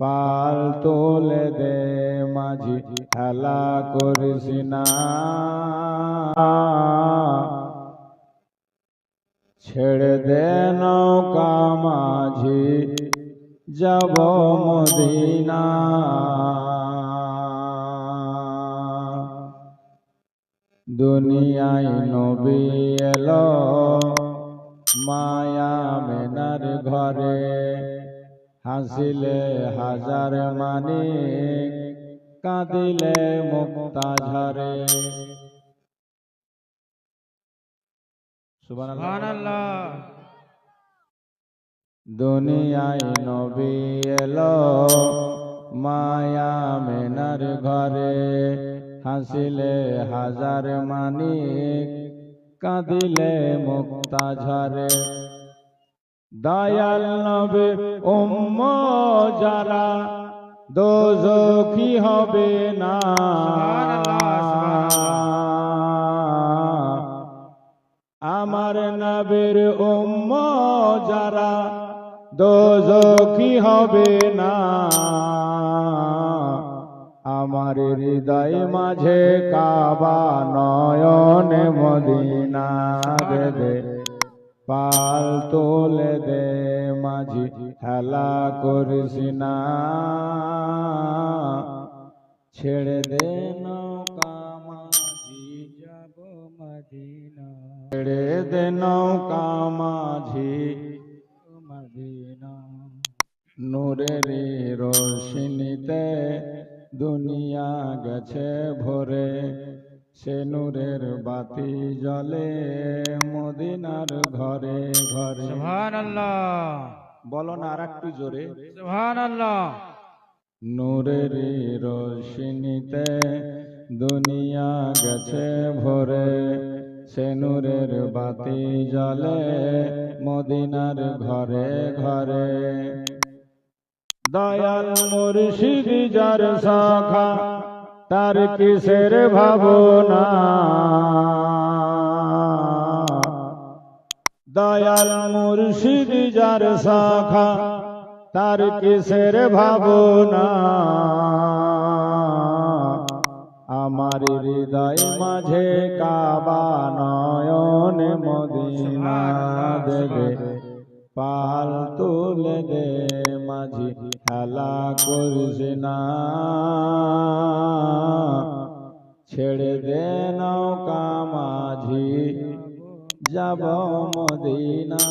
পাল তোলে দে মাঝি, খেলা করিস না। ছেড়ে দে নৌকা মাঝি, যাব মদিনা। দুনিয়ায় নবী এলো মায়া মেনার ঘরে। হাসিলে হাজার মানে কাঁদিলে মুক্তা ঝরে। দুনিয়ায় নবী এলো মায়া মেনার ঘরে। হাসিলে হাজার মানিক কাঁদিলে মুক্তা ঝরে। দয়াল নবে উম্ম যারা দোজখী হবে না? আমার নবের উম্ম যারা দোজখী হবে না? আমার হৃদয় মাঝে কাবা নয়নে মদিনা দেবে পাল তোলে দে মাঝি, খেলা করিস না। ছেড়ে দে নৌকা মাঝি, যাব মদিনা। ছেড়ে দে নৌকা মাঝি মদিনা। নূরের রোশনীতে দুনিয়া গেছে ভরে। সে নূরের বাতি জ্বলে মদিনার ঘরে ঘরে। বলো না আর একটু জোরে। নূরের রোশনীতে দুনিয়া গেছে ভরে। সে নূরের বাতি জ্বলে মদিনার ঘরে ঘরে। দয়াল মুর্শিদ যার শাখা তার কিসের ভাবনা? দয়াল মুর্শিদ যার শাখা, তার কিসের ভাবনা? আমার হৃদয় মাঝে কাবা নয়ন মদিনা দেবে পাল তুলে দে। মাঝি খেলা করিস না। ছেড়ে দে নৌকা মাঝি যাব মদিনা।